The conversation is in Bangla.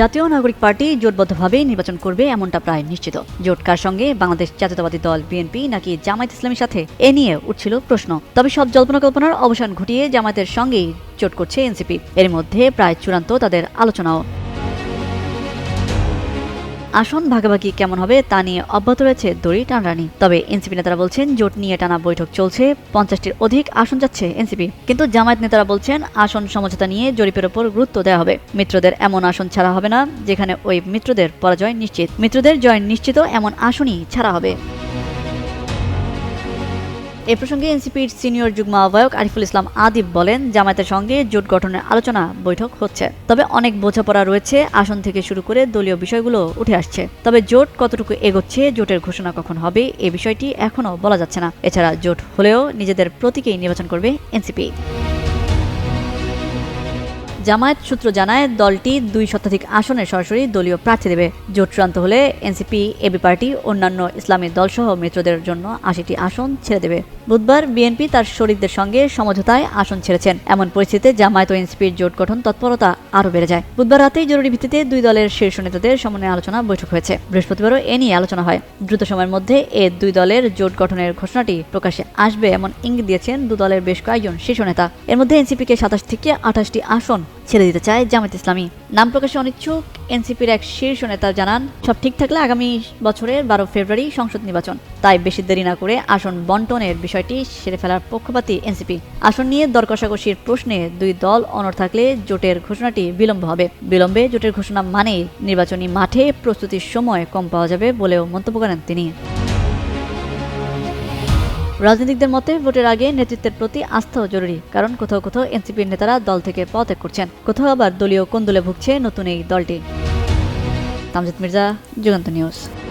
জাতীয় নাগরিক পার্টি জোটবদ্ধভাবে নির্বাচন করবে এমনটা প্রায় নিশ্চিত। জোট কার সঙ্গে বাংলাদেশ জাতীয়তাবাদী দল বিএনপি নাকি জামায়াত ইসলামীর সাথে? এ নিয়ে উঠছিল প্রশ্ন। তবে সব জল্পনা কল্পনার অবসান ঘটিয়ে জামায়াতের সঙ্গেই জোট করছে এনসিপি। এর মধ্যে প্রায় চূড়ান্ত তাদের আলোচনাও। আসন ভাগাভাগি কেমন হবে তা নিয়ে অব্যাহত রয়েছে দড়ি টানরানি তবে এনসিপি নেতারা বলছেন, জোট নিয়ে টানা বৈঠক চলছে, পঞ্চাশটির অধিক আসন যাচ্ছে এনসিপি। কিন্তু জামায়াত নেতারা বলছেন, আসন সমঝোতা নিয়ে জরিপের ওপর গুরুত্ব দেওয়া হবে। মিত্রদের এমন আসন ছাড়া হবে না, যেখানে ওই মিত্রদের পরাজয় নিশ্চিত। মিত্রদের জয় নিশ্চিত এমন আসনই ছাড়া হবে। এ প্রসঙ্গে এনসিপির সিনিয়র যুগ্ম আহ্বায়ক আরিফুল ইসলাম আদিব বলেন, জামায়াতের সঙ্গে জোট গঠনের আলোচনা বৈঠক হচ্ছে। তবে অনেক বোঝাপড়া রয়েছে, আসন থেকে শুরু করে দলীয় বিষয়গুলো উঠে আসছে। তবে জোট কতটুকু এগোচ্ছে, জোটের ঘোষণা কখন হবে, এ বিষয়টি এখনও বলা যাচ্ছে না। এছাড়া জোট হলেও নিজেদের প্রতীকেই নির্বাচন করবে এনসিপি। জামায়াত সূত্র জানায়, দলটি দুই শতাধিক আসনে সরাসরি দলীয় প্রার্থী দেবে। জোট চূড়ান্ত হলে এনসিপি, এবি পার্টি, অন্যান্য ইসলামী দলসহ মিত্রদের জন্য আশিটি আসন ছেড়ে দেবে। বুধবার বিএনপি তার শরিকদের সঙ্গে সমঝোতায় আসন ছেড়েছেন। এমন পরিস্থিতিতে জামায়াত ও এনসিপির জোট গঠন তৎপরতা আরও বেড়ে যায়। বুধবার রাতেই জরুরি ভিত্তিতে দুই দলের শীর্ষ নেতাদের সমন্বয় আলোচনা বৈঠক হয়েছে। বৃহস্পতিবারও এ নিয়ে আলোচনা হয়। দ্রুত সময়ের মধ্যে এ দুই দলের জোট গঠনের ঘোষণাটি প্রকাশে আসবে এমন ইঙ্গিত দিয়েছেন দু দলের বেশ কয়েকজন শীর্ষ নেতা। এর মধ্যে এনসিপিকে সাতাশ থেকে আঠাশটি আসন ছেড়ে দিতে চায় জামাত ইসলামী। নাম প্রকাশে অনিচ্ছুক এনসিপির এক শীর্ষ নেতা জানান, সব ঠিক থাকলে আগামী বছরের বারো ফেব্রুয়ারি সংসদ নির্বাচন। তাই বেশি দেরি না করে আসন বন্টনের বিষয়টি সেরে ফেলার পক্ষপাতী এনসিপি। আসন নিয়ে দর কষাকষির প্রশ্নে দুই দল অনর থাকলে জোটের ঘোষণাটি বিলম্ব হবে। বিলম্বে জোটের ঘোষণা মানেই নির্বাচনী মাঠে প্রস্তুতির সময় কম পাওয়া যাবে বলেও মন্তব্য করেন তিনি। রাজনীতিকদের মতে, ভোটের আগে নেতৃত্বের প্রতি আস্থাও জরুরি, কারণ কোথাও কোথাও এনসিপির নেতারা দল থেকে পদত্যাগ করছেন। কোথাও আবার দলীয় কোন্দলে ভুগছে নতুন এই দলটি। তামজিদ মির্জা, যুগান্ত নিউজ।